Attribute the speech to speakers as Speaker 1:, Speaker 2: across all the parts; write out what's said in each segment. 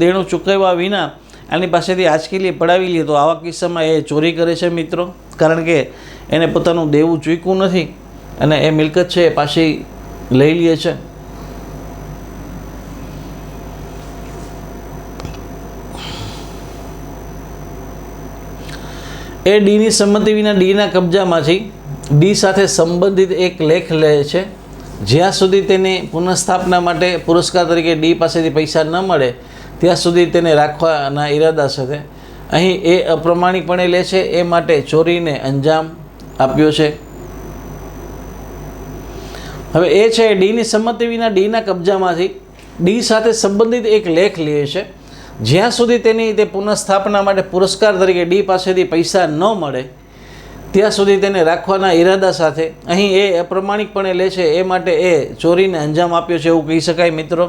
Speaker 1: દેણું ચૂકવ્યા વિના આની પાસેથી આંચકીલી પડાવી લે તો આવા કિસ્સામાં એ ચોરી કરે છે મિત્રો. કારણ કે એને પોતાનું દેવું ચૂક્યું નથી અને એ મિલકત છે એ પાછી લઈ લે છે. એ ડીની સંમતિ વિના ડીના કબજામાંથી ડી સાથે સંબંધિત એક લેખ લે છે. જ્યાં સુધી તેની પુનઃસ્થાપના માટે પુરસ્કાર તરીકે ડી પાસેથી પૈસા ન મળે ત્યાં સુધી તેને રાખવાના ઈરાદા સાથે અહીં એ અપ્રમાણિકપણે લે છે, એ માટે ચોરીને અંજામ આપ્યો છે. હવે એ છે, ડીની સંમતિ વિના ડીના કબજામાંથી ડી સાથે સંબંધિત એક લેખ લે છે. જ્યાં સુધી તેની તે પુનઃસ્થાપના માટે પુરસ્કાર તરીકે ડી પાસેથી પૈસા ન મળે, ત્યાં સુધી તેને રાખવાના ઈરાદા સાથે અહીં એ અપ્રમાણિકપણે લે છે, એ માટે એ ચોરીને અંજામ આપ્યો છે એવું કહી શકાય મિત્રો.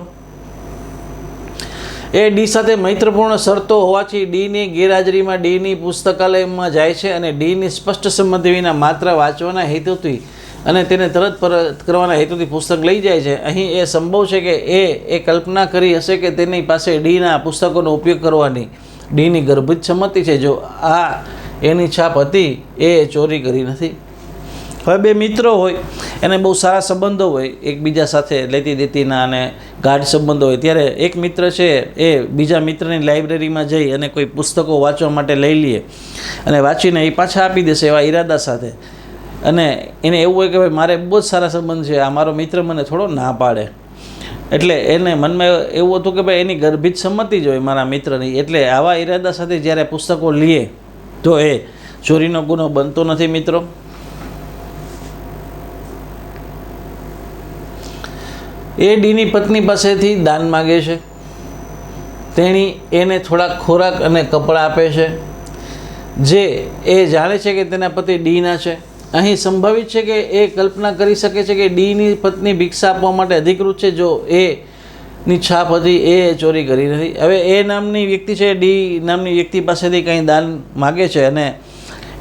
Speaker 1: એ ડી સાથે મૈત્રપૂર્ણ શરતો હોવાથી ડીની ગેરહાજરીમાં ડીની પુસ્તકાલયમાં જાય છે અને ડીની સ્પષ્ટ સંમતિ વિના માત્ર વાંચવાના હેતુથી અને તેને તરત પરત કરવાના હેતુથી પુસ્તક લઈ જાય છે. અહીં એ સંભવ છે કે એ એ કલ્પના કરી હશે કે તેની પાસે ડીના પુસ્તકોનો ઉપયોગ કરવાની ડીની ગર્ભિત સંમતિ છે. જો આ એની છાપ હતી, એ ચોરી કરી નથી. હવે બે મિત્રો હોય, એને બહુ સારા સંબંધો હોય, એકબીજા સાથે લેતી દેતીના અને ગાઢ સંબંધો હોય. ત્યારે એક મિત્ર છે, એ બીજા મિત્રની લાઇબ્રેરીમાં જઈ અને કોઈ પુસ્તકો વાંચવા માટે લઈ લે અને વાંચીને એ પાછા આપી દેશે એવા ઈરાદા સાથે. અને એને એવું હોય કે ભાઈ, મારે બહુ જ સારા સંબંધ છે, આ મારો મિત્ર મને થોડો ના પાડે. એટલે એને મનમાં એવું હતું કે ભાઈ, એની ગર્ભિત સંમતિ જ હોય મારા મિત્રની. એટલે આવા ઈરાદા સાથે જ્યારે પુસ્તકો લે, તો એ ચોરીનો ગુનો બનતો નથી, મિત્રો. એ ડીની પત્ની પાસેથી દાન માગે છે. તેણી એને થોડાક ખોરાક અને કપડાં આપે છે. જે એ જાણે છે કે તેના પતિ ડીના છે. અહીં સંભવિત છે કે એ કલ્પના કરી શકે છે કે ડીની પત્ની ભિક્ષા આપવા માટે અધિકૃત છે જો એ ની છાપ હતી, એ ચોરી કરી નથી. હવે એ નામની વ્યક્તિ છે, ડી નામની વ્યક્તિ પાસેથી કંઈ દાન માગે છે અને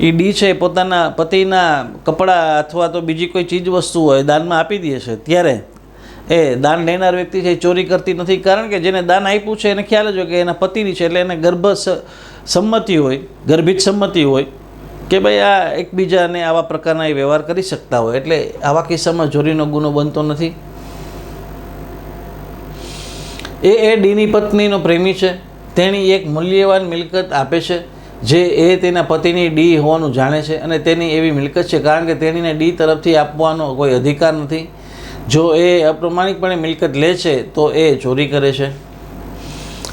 Speaker 1: એ ડી છે પોતાના પતિના કપડાં અથવા તો બીજી કોઈ ચીજ વસ્તુ હોય દાનમાં આપી દે છે. ત્યારે એ દાન લેનાર વ્યક્તિ છે એ ચોરી કરતી નથી. કારણ કે જેને દાન આપ્યું છે એને ખ્યાલ જ હોય કે એના પતિની છે એટલે એને ગર્ભ સંમતિ હોય, ગર્ભિત સંમતિ હોય કે ભાઈ આ એકબીજાને આવા પ્રકારના એ વ્યવહાર કરી શકતા હોય. એટલે આવા કિસ્સામાં ચોરીનો ગુનો બનતો નથી. એ એ ડીની પત્નીનો પ્રેમી છે. તેણી એક મૂલ્યવાન મિલકત આપે છે, જે એ તેના પતિની ડી હોવાનું જાણે છે અને તેની એવી મિલકત છે. કારણ કે તેણીને ડી તરફથી આપવાનો કોઈ અધિકાર નથી. જો એ અપ્રમાણિકપણે મિલકત લે છે, તો એ ચોરી કરે છે.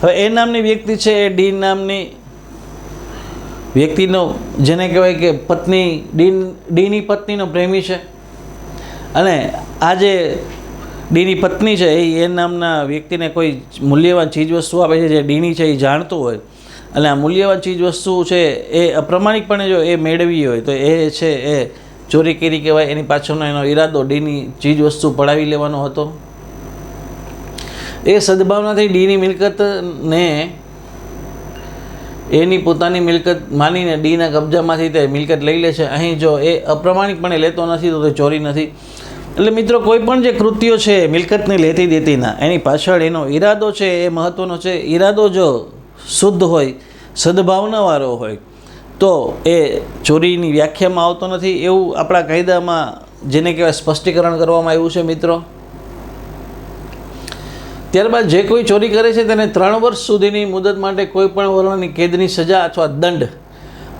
Speaker 1: હવે એ નામની વ્યક્તિ છે, એ ડી નામની વ્યક્તિનો, જેને કહેવાય કે પત્ની ડી ડીની પત્નીનો પ્રેમી છે. અને આ જે ડીની પત્ની છે, એ એ નામના વ્યક્તિને કોઈ મૂલ્યવાન ચીજવસ્તુ આપે છે, જે ડીની છે, એ જાણતું હોય. અને આ મૂલ્યવાન ચીજવસ્તુ છે, એ અપ્રમાણિકપણે જો એ મેળવી હોય, તો એ છે, એ ચોરી કરી કહેવાય, એની પાછળનો એનો ઈરાદો, ડીની ચીજ વસ્તુ પડાવી લેવાનો હતો. એ સદભાવનાથી ડીની મિલકતને એની પોતાની મિલકત માનીને ડીના કબજામાંથી તે મિલકત લઈ લે છે. અહીં જો એ અપ્રમાણિકપણે લેતો નથી, તો તે ચોરી નથી. એટલે મિત્રો, કોઈ પણ જે કૃત્યો છે મિલકતની લેતી દેતીના એની પાછળ એનો ઈરાદો છે, એ મહત્ત્વનો છે. ઈરાદો જો શુદ્ધ હોય, સદભાવનાવાળો હોય તો એ ચોરીની વ્યાખ્યામાં આવતો નથી એવું આપણા કાયદામાં જેને કહેવાય સ્પષ્ટીકરણ કરવામાં આવ્યું છે, મિત્રો. ત્યારબાદ જે કોઈ ચોરી કરે છે તેને ત્રણ વર્ષ સુધીની મુદત માટે કોઈ પણ વર્ણની કેદની સજા અથવા દંડ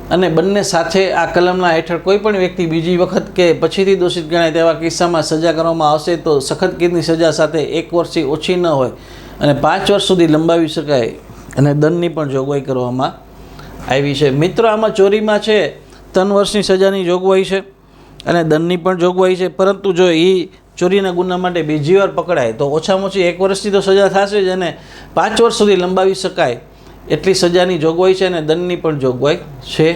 Speaker 1: અને બંને સાથે આ કલમના હેઠળ કોઈ પણ વ્યક્તિ બીજી વખત કે પછીથી દોષિત ગણાય તેવા કિસ્સામાં સજા કરવામાં આવશે તો સખત કેદની સજા સાથે એક વર્ષથી ઓછી ન હોય અને પાંચ વર્ષ સુધી લંબાવી શકાય અને દંડની પણ જોગવાઈ કરવામાં આવી છે. મિત્રો, આમાં ચોરીમાં છે, ત્રણ વર્ષની સજાની જોગવાઈ છે અને દંડની પણ જોગવાઈ છે. પરંતુ જો એ ચોરીના ગુના માટે બીજી વાર પકડાય, તો ઓછામાં ઓછી એક વર્ષની તો સજા થશે જ અને પાંચ વર્ષ સુધી લંબાવી શકાય એટલી સજાની જોગવાઈ છે અને દંડની પણ જોગવાઈ છે.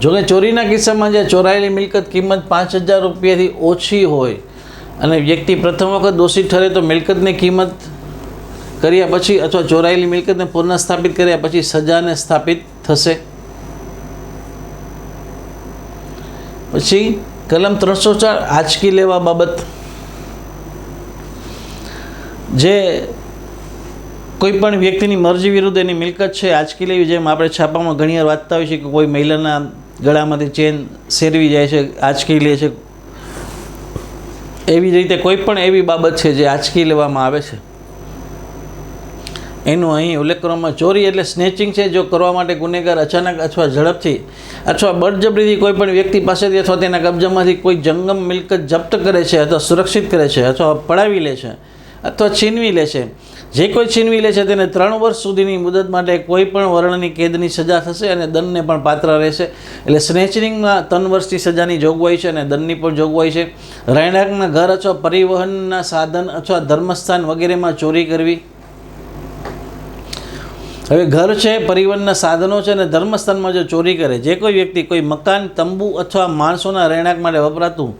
Speaker 1: જોકે ચોરીના કિસ્સામાં જે ચોરાયેલી મિલકત કિંમત પાંચ હજાર રૂપિયાથી ઓછી હોય અને વ્યક્તિ પ્રથમ વખત દોષિત ઠરે તો મિલકતની કિંમત કર્યા પછી અથવા ચોરાયેલી મિલકતને પુનઃસ્થાપિત કર્યા પછી સજાને સ્થાપિત થશે. પછી કલમ ત્રણસો ચાર, આંચકી લેવા બાબત. જે કોઈ પણ વ્યક્તિની મરજી વિરુદ્ધ એની મિલકત છે, આંચકી લેવી જેમ આપણે છાપામાં ઘણીવાર વાંચતા હોઈએ છીએ કે કોઈ મહિલાના ગળામાંથી ચેન શેરવી જાય છે, આંચકી લે છે એવી રીતે કોઈ પણ એવી બાબત છે જે આંચકી લેવામાં આવે છે. એનો અહીં ઉલ્લેખ કરવામાં ચોરી એટલે સ્નેચિંગ છે જો કરવા માટે ગુનેગાર અચાનક અથવા ઝડપથી અથવા બળજબરીથી કોઈ પણ વ્યક્તિ પાસેથી અથવા તેના કબજામાંથી કોઈ જંગમ મિલકત જપ્ત કરે છે અથવા સુરક્ષિત કરે છે અથવા પડાવી લે છે અથવા છીનવી લે છે જે કોઈ છીનવી લે છે તેને ત્રણ વર્ષ સુધીની મુદત માટે કોઈ પણ વર્ણની કેદની સજા થશે અને દંડને પણ પાત્ર રહેશે. એટલે સ્નેચિંગમાં ત્રણ વર્ષની સજાની જોગવાઈ છે અને દંડની પણ જોગવાઈ છે. રહેણાંકના ઘર અથવા પરિવહનના સાધન અથવા ધર્મસ્થાન વગેરેમાં ચોરી કરવી. હવે ઘર છે, પરિવહનના સાધનો છે અને ધર્મસ્થાનમાં જો ચોરી કરે, જે કોઈ વ્યક્તિ કોઈ મકાન, તંબુ અથવા માણસોના રહેણાંક માટે વપરાતું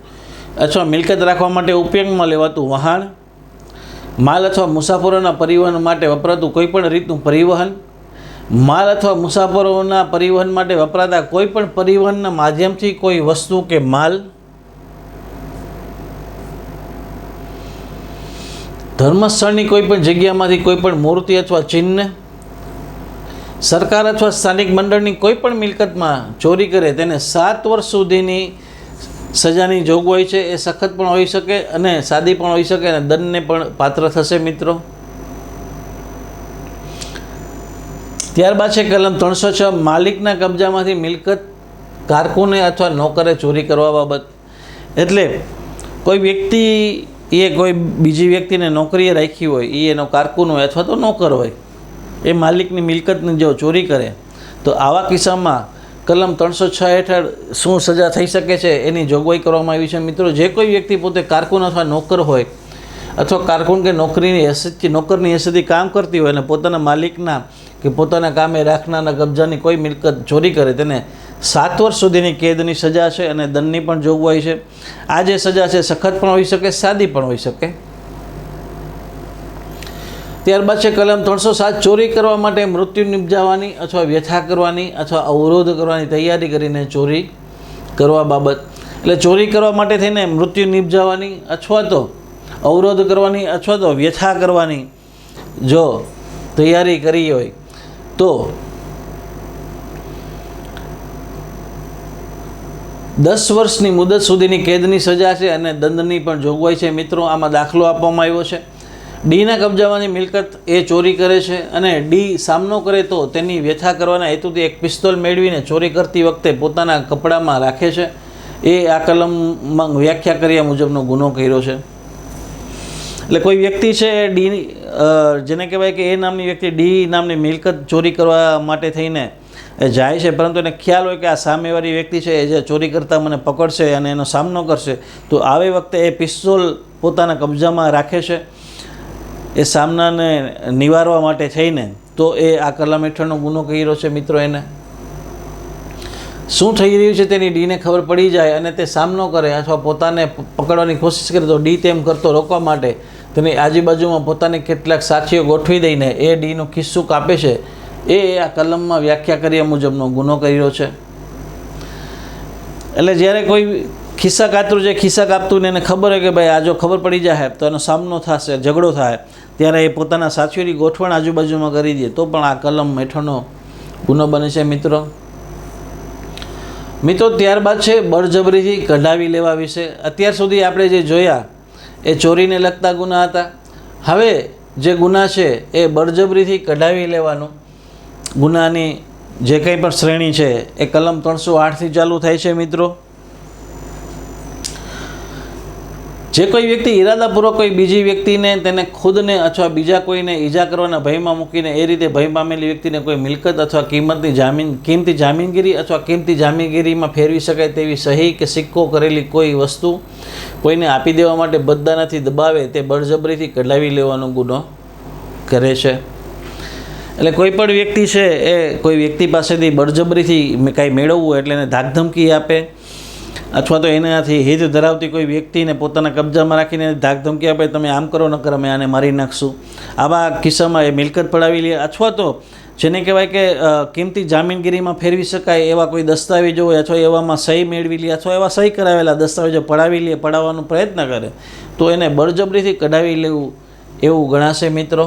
Speaker 1: અથવા મિલકત રાખવા માટે ઉપયોગમાં લેવાતું વહાણ માલ અથવા મુસાફરોના પરિવહન માટે વપરાતું કોઈ પણ રીતનું પરિવહન, માલ અથવા મુસાફરોના પરિવહન માટે વપરાતા કોઈ પણ પરિવહનના માધ્યમથી કોઈ વસ્તુ કે માલ, ધર્મસ્થળની કોઈ પણ જગ્યામાંથી કોઈ પણ મૂર્તિ અથવા ચિહ્ન, સરકાર અથવા સ્થાનિક મંડળની કોઈ પણ મિલકતમાં ચોરી કરે તેને સાત વર્ષ સુધીની સજાની જોગવાઈ છે, એ સખત પણ હોઈ શકે અને સાદી પણ હોઈ શકે અને દંડને પણ પાત્ર થશે મિત્રો. ત્યારબાદ છે કલમ ત્રણસો છ, માલિકના કબજામાંથી મિલકત કારકુને અથવા નોકરે ચોરી કરવા બાબત. એટલે કોઈ વ્યક્તિ એ કોઈ બીજી વ્યક્તિને નોકરીએ રાખી હોય એ એનો કારકુન હોય અથવા તો નોકર હોય, એ માલિકની મિલકતની જો ચોરી કરે, તો આવા કિસ્સામાં કલમ ત્રણસો છ હેઠળ શું સજા થઈ શકે છે એની જોગવાઈ કરવામાં આવી છે. મિત્રો, જે કોઈ વ્યક્તિ પોતે કારકુન અથવા નોકર હોય અથવા કારકુન કે નોકરીની હેસિયતથી નોકરની હેસિયતથી કામ કરતી હોય અને પોતાના માલિકના કે પોતાના કામે રાખનારના કબજાની કોઈ મિલકત ચોરી કરે, તેને સાત વર્ષ સુધીની કેદની સજા છે અને દંડની પણ જોગવાઈ છે. આ જે સજા છે, સખત પણ હોઈ શકે, સાદી પણ હોઈ શકે. ત્યારબાદ છે કલમ ત્રણસો સાત, ચોરી કરવા માટે મૃત્યુ નિપજાવવાની અથવા વ્યથા કરવાની અથવા અવરોધ કરવાની તૈયારી કરીને ચોરી કરવા બાબત. એટલે ચોરી કરવા માટે થઈને મૃત્યુ નિપજાવવાની અથવા તો અવરોધ કરવાની અથવા તો વ્યથા કરવાની જો તૈયારી કરી હોય તો દસ વર્ષની મુદત સુધીની કેદની સજા છે અને દંડની પણ જોગવાઈ છે. મિત્રો, આમાં દાખલો આપવામાં આવ્યો છે. ડીના કબજામાંની મિલકત એ ચોરી કરે છે અને ડી સામનો કરે તો તેની વ્યથા કરવાના હેતુથી એક પિસ્તોલ મેળવીને ચોરી કરતી વખતે પોતાના કપડામાં રાખે છે. એ આ કલમમાં વ્યાખ્યા કર્યા મુજબનો ગુનો કર્યો છે. એટલે કોઈ વ્યક્તિ છે ડી જેને કહેવાય કે એ નામની વ્યક્તિ ડી નામની મિલકત ચોરી કરવા માટે થઈને એ જાય છે, પરંતુ એને ખ્યાલ હોય કે આ સામેવાળી વ્યક્તિ છે એ જે ચોરી કરતાં મને પકડશે અને એનો સામનો કરશે, તો આવે વખતે એ પિસ્તોલ પોતાના કબજામાં રાખે છે. એ સામનાને નિવારવા માટે થઈને તો એ આ કલમ હેઠળનો ગુનો કર્યો છે મિત્રો એને. શું થઈ રહ્યું છે તેની ડીને ખબર પડી જાય અને તે સામનો કરે અથવા પોતાને પકડવાની કોશિશ કરે તો ડી તેમ કરતો રોકવા માટે તેની આજુબાજુમાં પોતાને કેટલાક સાથીઓ ગોઠવી દઈને એ ડીનું ખિસ્સું કાપે છે. એ આ કલમમાં વ્યાખ્યા કર્યા મુજબનો ગુનો કર્યો છે. એટલે જ્યારે કોઈ ખિસ્સા કાતરું જે ખિસ્સા કાપતું ને એને ખબર હોય કે ભાઈ આ જો ખબર પડી જાય તો એનો સામનો થશે, ઝઘડો થાય. ત્યારે એ પોતાના સાથીઓની ગોઠવણ આજુબાજુમાં કરી દે. તો પણ આ કલમ હેઠળનો ગુનો બને છે, મિત્રો. મિત્રો, ત્યારબાદ છે બળજબરીથી કઢાવી લેવા વિશે. અત્યાર સુધી આપણે જે જોયા, એ ચોરીને લગતા ગુના હતા. હવે જે ગુના છે, એ બળજબરીથી કઢાવી લેવાનું. ગુનાની જે કંઈ પણ શ્રેણી છે, એ કલમ ત્રણસો આઠથી ચાલુ થાય છે, મિત્રો. જે કોઈ વ્યક્તિ ઈરાદાપૂર્વક કોઈ બીજી વ્યક્તિને, તેને ખુદને અથવા બીજા કોઈને ઈજા કરવાના ભયમાં મૂકીને, એ રીતે ભય પામેલી વ્યક્તિને કોઈ મિલકત અથવા કિંમતની જામીન, કિંમતી જામીનગીરી અથવા કિંમતી જામીનગીરીમાં ફેરવી શકાય તેવી સહી કે સિક્કો કરેલી કોઈ વસ્તુ કોઈને આપી દેવા માટે બદદાનાથી દબાવે, તે બળજબરીથી કઢાવી લેવાનો ગુનો કરે છે. એટલે કોઈ પણ વ્યક્તિ છે એ કોઈ વ્યક્તિ પાસેથી બળજબરીથી કાંઈ મેળવવું એટલે એને ધાકધમકી આપે અથવા તો એનાથી હિત ધરાવતી કોઈ વ્યક્તિને પોતાના કબજામાં રાખીને ધાકધમકી આપે તમે આમ કરો, ન કરો અમે આને મારી નાખશું. આવા કિસ્સામાં એ મિલકત પડાવી લે, અથવા તો જેને કહેવાય કે કિંમતી જામીનગીરીમાં ફેરવી શકાય એવા કોઈ દસ્તાવેજો હોય, અથવા એવામાં સહી મેળવી લે, અથવા એવા સહી કરાવેલા દસ્તાવેજો પડાવી લે, પડાવવાનો પ્રયત્ન કરે, તો એને બળજબરીથી કઢાવી લેવું એવું ગણાશે મિત્રો.